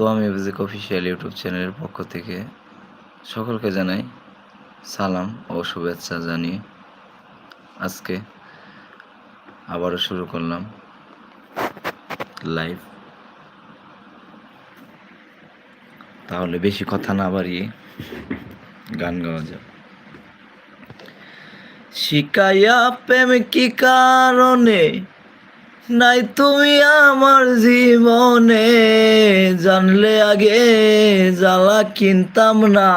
তোয়া music official YouTube চ্যানেলের পক্ষ থেকে সকলকে জানাই সালাম ও শুভেচ্ছা জানিয়ে আজকে আবারও শুরু করলাম লাইভ তাহলে বেশি কথা না বাড়িয়ে গান গাওয়া যাক। শিকাইয়া প্রেম কি কারণে নাই তুমি আমার জীবনে। জানলে আগে জ্বালা কিনতাম না।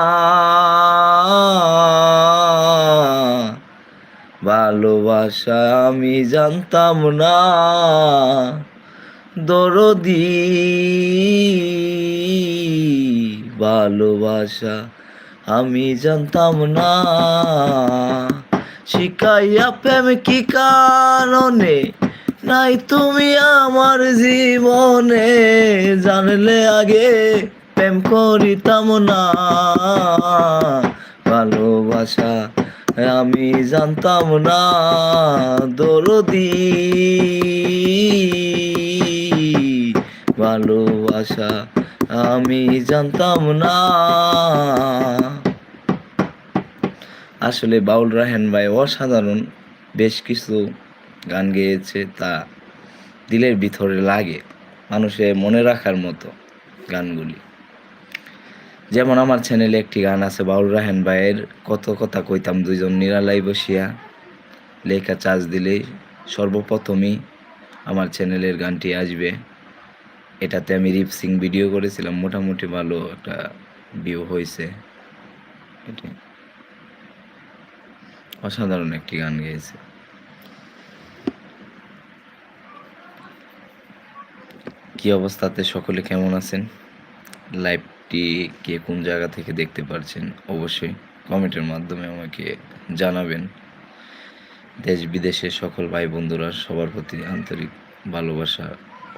ভালোবাসা আমি জানতাম না। দরদি। ভালোবাসা আমি জানতাম না। শিকাইয়া প্রেম কি কারণে নাই তুমি আমার জীবনে, জানলে আগে প্রেম করিতাম না। ভালোবাসা আমি জানতাম না, দরদি। ভালোবাসা আমি জানতাম না। আসলে বাউল রাহেন ভাই অসাধারণ, বেশ কিছু গান গেয়েছে তা দিলের ভিতরে লাগে মানুষের মনে রাখার মতো গানগুলি। যেমন আমার চ্যানেলে একটি গান আছে, বাউল রাহেন ভাইয়ের কত কথা কইতাম দুইজন নিরালাই বসিয়া। লেখা চার্জ দিলেই সর্বপ্রথমই আমার চ্যানেলের গানটি আসবে। এটাতে আমি রিপ সিং ভিডিও করেছিলাম, মোটামুটি ভালো একটা ভিউ হয়েছে এটি অসাধারণ একটি গান গেয়েছে। কি অবস্থাতে সকলে কেমন আছেন? লাইভটি কে কোন জায়গা থেকে দেখতে পারছেন অবশ্যই কমেন্টের মাধ্যমে আমাকে জানাবেন। দেশ বিদেশের সকল ভাই বন্ধুরা, সবার প্রতি আন্তরিক ভালোবাসা,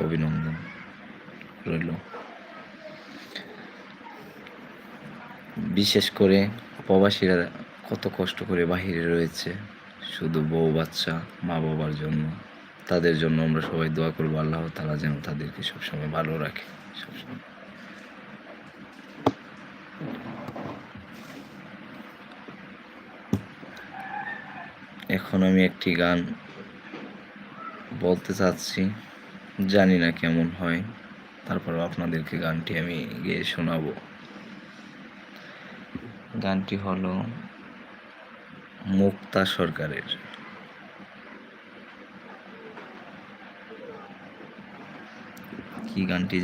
অভিনন্দন রইল। বিশেষ করে প্রবাসীরা কত কষ্ট করে বাহিরে রয়েছে, শুধু বউ বাচ্চা, মা বাবার জন্য। তাদের জন্য আমরা সবাই দোয়া করব, আল্লাহ তালা যেন তাদেরকে সবসময় ভালো রাখে, সবসময়। এখন আমি একটি গান বলতে চাচ্ছি, জানি না কেমন হয় তারপর আপনাদেরকে গানটি আমি গিয়ে শোনাবো। গানটি হলো মুক্তা সরকারের। কি গানটি